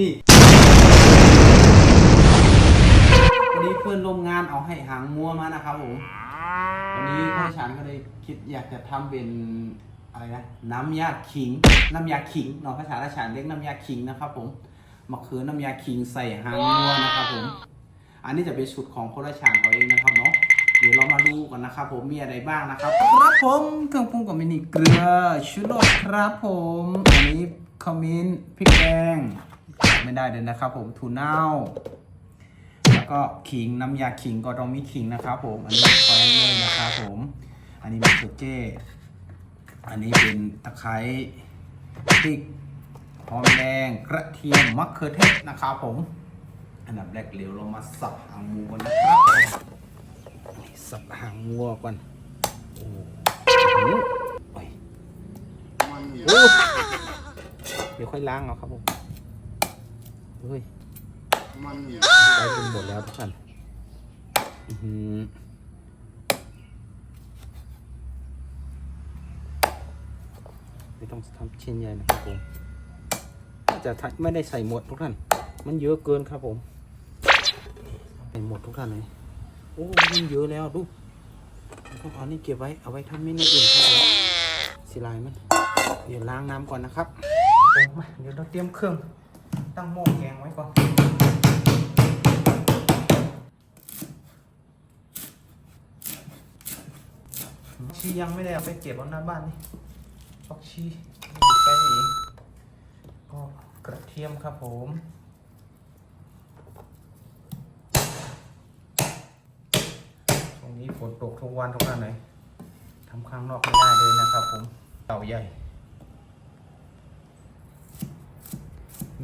นี่วันนี้เพื่อนร่วมงานเอาให้หางมัวมานะครับผมวันนี้พ่อฉันก็เลยคิดอยากจะทำเป็นอะไรนะน้ำยาขิง น้ำยาขิงเนาะภาษาราชาเรียกน้ำยาขิงนะครับ ผมมะเขือน้ำยาขิงใส่หางมัวนะครับผม อันนี้จะเป็นสูตรของคนราชาเขาเองนะครับเนาะเดี๋ยวเรามาดูกันนะครับผมมีอะไรบ้างนะครับ ครับผมเครื่องปรุงก็มีนี่เกลือชูรสครับผมอันนี้ ขมิ้นพริกแดงไม่ได้เลยนะครับ ผมถั่วเน่า แล้วก็ขิงน้ำยาขิงก็ต้องมีขิงนะครับ ผมอันนี้แควนเลยนะครับผม อันนี้มะเขือเจ้อันนี้เป็นตะไคร้พริกหอมแดงกระเทียมมะเขือเทศนะครับผม อันดับแรกเดี๋ยวเรามาสับหางมูกันนะครับสับหางวัวก่อนโอ้โหโอ้ยโอ้เดี๋ยวค่อยล้างเอาครับผมเฮ้ยมันใช้เป็นหมดแล้วทุกท่านอื้อหือไม่ต้องทำชิ้นใหญ่นะครับผมอาจจะทัไม่ได้ใส่หมดทุกท่าน มันเยอะเกินครับผมใส่หมดทุกท่านเลยโอ้มันเยอะแล้วดูต้องเอานี่เก็บไว้เอาไว้ทำเมนูอื่นครับผมสีลายมัน เดี๋ยวล้างน้ำก่อนนะครับ ผมมาเดี๋ยวเราเตรียมเครื่องตั้งหม้อแกงไว้ก่อน ชียังไม่ได้เอาไปเก็บเอาหน้าบ้านนี่ฟักชีอยู่ใกล้นี่ก็กระเทียมครับผมตรงนี้ฝนตกทุกวันทุกวันเลยทำข้างนอกไม่ได้เลยนะครับผมเต่าใหญ่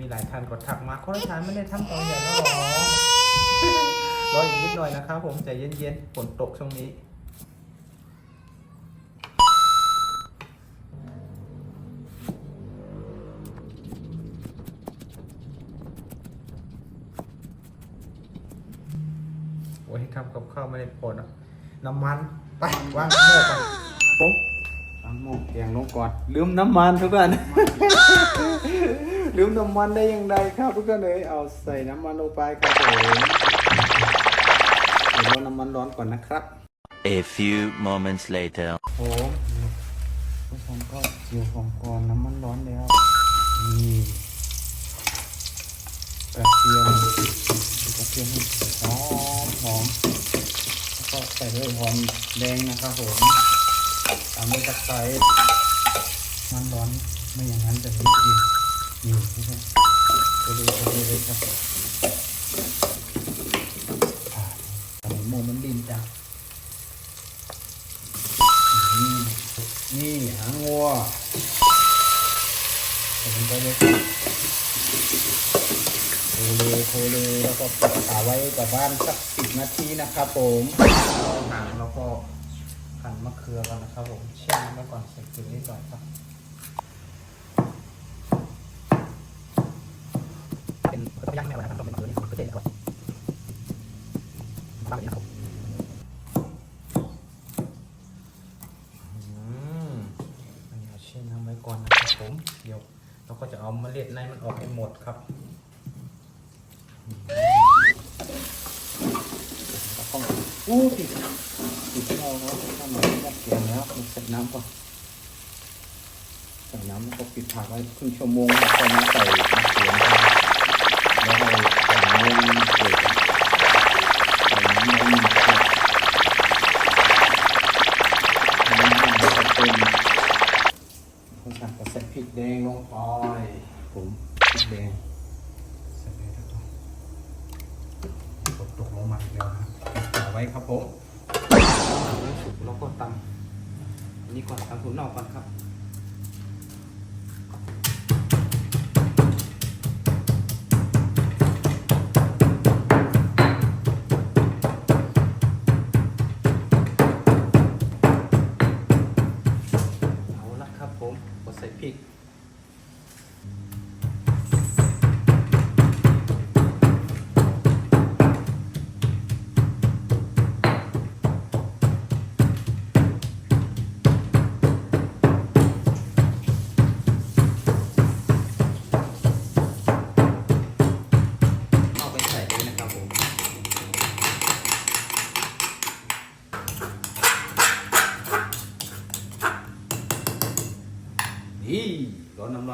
มีหลายท่านก็ทักมาคนละทานไม่ได้ทำเต่าใหญ่แล้วหรอรออีกนิดหน่อยนะครับผมใจเย็นๆฝนตกช่วงนี้โอ้ยทำกับข้าวไม่ได้ผลอะน้ำมันไปวางหม้อก่อนปุ๊บวางหม้อแกงลงก่อนลืมน้ำมันทุกท่าน ลืมน้ำมันได้ยังไงครับทุกท่านเลยเอาใส่น้ำมันลงไปครับผมเดี๋ยวรอน้ำมันร้อนก่อนนะครับ A few moments later. โอ้ผู้ชมก็เจียวของก่อนน้ำมันร้อนแล้วนี่กระเทียมกระเทียมหอมหอมแล้วก็ใส่ด้วยหอมแดงนะครับผมตามด้วยตะไคร้มันร้อนไม่อย่างนั้นจะไม่กิน นี่ไม่ใช่ไปดูไปดูเลยครับอาทำไมโมมันดินจังนี่นี่หางวัวใส่ลงไปเลยครับโคเลโคเลแล้วก็ปิดฝาไว้กับบ้านสักสิบนาทีนะครับผมหางแล้วก็หั่นมะเขือก่อนนะครับผมแช่น้ำไว้ก่อนใส่เกลือนิดหน่อยครับ เป็นพยักแมวนะครับต้องเป็นมะเขือนี่มะเขือเทศก่อนบ้างแบบนี้นะครับอืมอันนี้เอาเช่นน้ำไว้ก่อนนะครับผม เดี๋ยวเราก็จะเอาเมล็ดในมันออกให้หมดครับต้องอู้ติดติดเราแล้วทำมันจะเสียงแล้วมันใส่น้ำก่อนใส่น้ำแล้วก็ปิดผักไว้ครึ่งชั่วโมงแล้วก็มาใส่มะเขือ กลงมาอีกแล้วครับเอาไว้ครับผมสุกแล้วก็ตำอันนี้ก่อนตำถุนนอกก่อนครับเอาละครับผมกดใส่พริก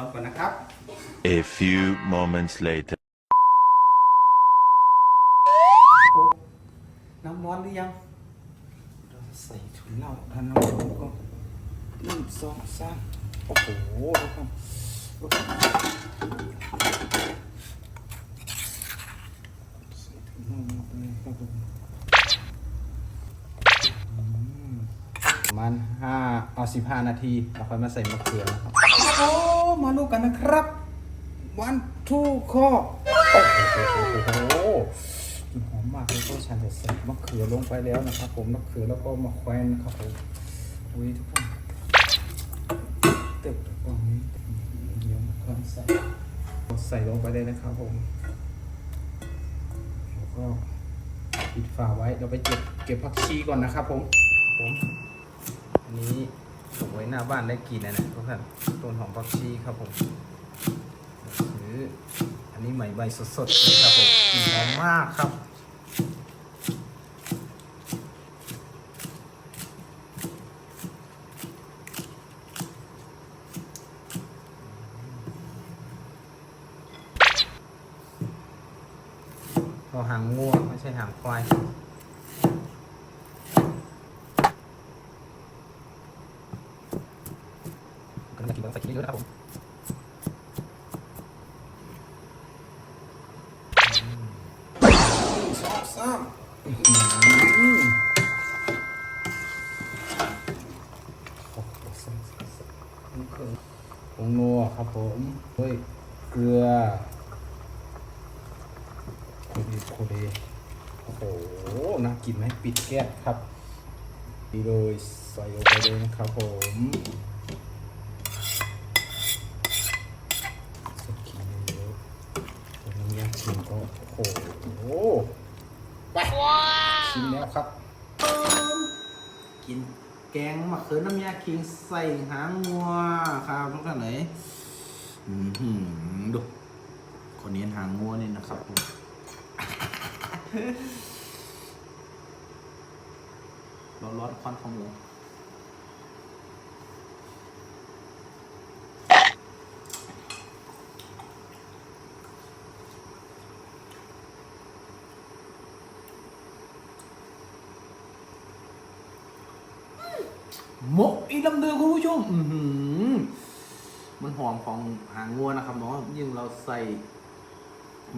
ร้อนน้ำร้อนก่อนนะครับ A few moments later. น้ำร้อนหรือยัง เราใส่ถุงเหล้าท่านน้ำร้อนก็หนึ่งสองสามโอ้โหทุกคนใส่ถุงเหล้าลงไปครับผมอืม ประมาณห้าเอาสิบห้านาทีเราค่อยมาใส่มะเขือนะครับโอ้มาลูกกันนะครับวันทูข้อโอ้โหกลินหอมมากเลยก็ฉันจะใส่มะเขือลงไปแล้วนะครับ ผมมะเขือแล้วก็มะแขวนนะครับผมอุ้ยทุกคนตึกตรงนี้เดี๋ยวมะเขือใส่ใส่ลงไปเลยนะครับผมแล้วก็ปิดฝาไว้เราไปเก็บเก็บผักชีก่อนนะครับผมผม อันนี้ปลูกไว้หน้าบ้านได้กินนะนะทุกท่านต้นหอมผักชีครับผมหรืออันนี้ใหม่ใบสดๆเลยครับผมกลิ่นหอมมากครับเราหางง่วงไม่ใช่หางควาย ก็ต้องกินต้องใส่กินเยอะนะครับผมสองสามผงนัวครับผมเฮ้ยเกลือโคดีโคดีโอ้โหน่ากินไหมปิดแก๊สครับดีเลยใส่ลงไปเลยนะครับผมสกินเยอะๆน้ำยาชิมก็โอ้โห ไป ชิมแล้วครับ กินแกงมะเขือน้ำยาคิงใส่หางงัวครับทุกท่านเลยอือหือดูคนนี้หางงัวนี่นะครับผมร้อนร้อนๆควันขโมง มกอีลำเดือคุณผู้ชมอืมันหอมของหางงัวนะครับเนาะยิ่งเราใส่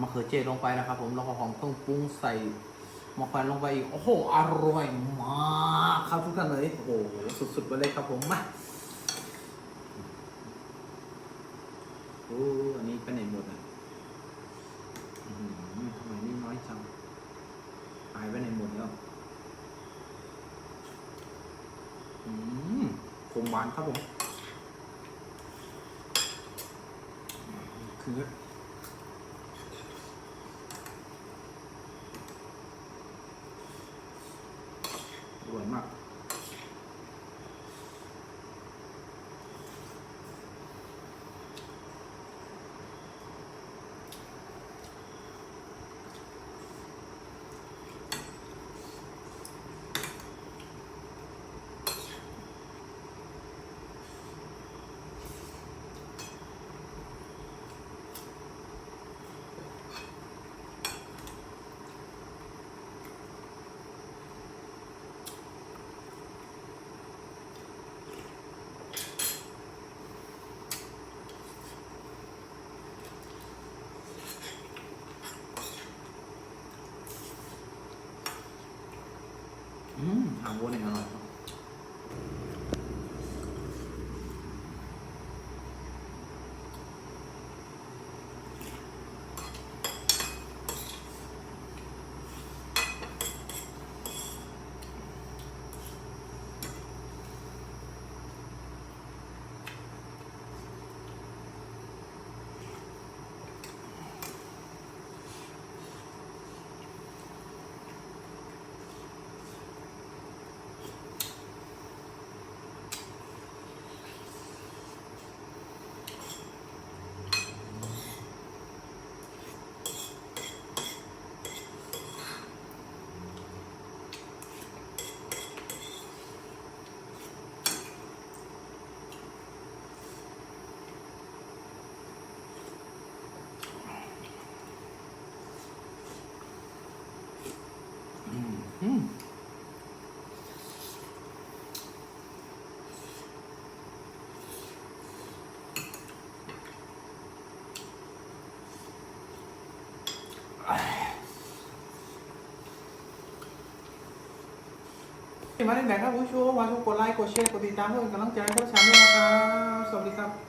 มะเขือเทศลงไปนะครับ ผมแล้วก็หอมเครื่องปรุงใส่มะแขวนลงไปอีกโอ้โหอร่อยมากครับทุกท่านเลยโอ้โหสุดๆไปเลยครับผมมาโอ้อันนี้ไปไหนหมดอะอื้อหือทำไมนี่น้อยจังหายไปไหนหมดแล้ว อืมขม หวานครับผมคือร่อยมาก อืมห มาได้ไหนครับผู้ชมมาชมกดไลค์กดแชร์กดติดตามเพื่อเป็นกำลังใจให้พวกฉันด้วยนะครับสวัสดีครับ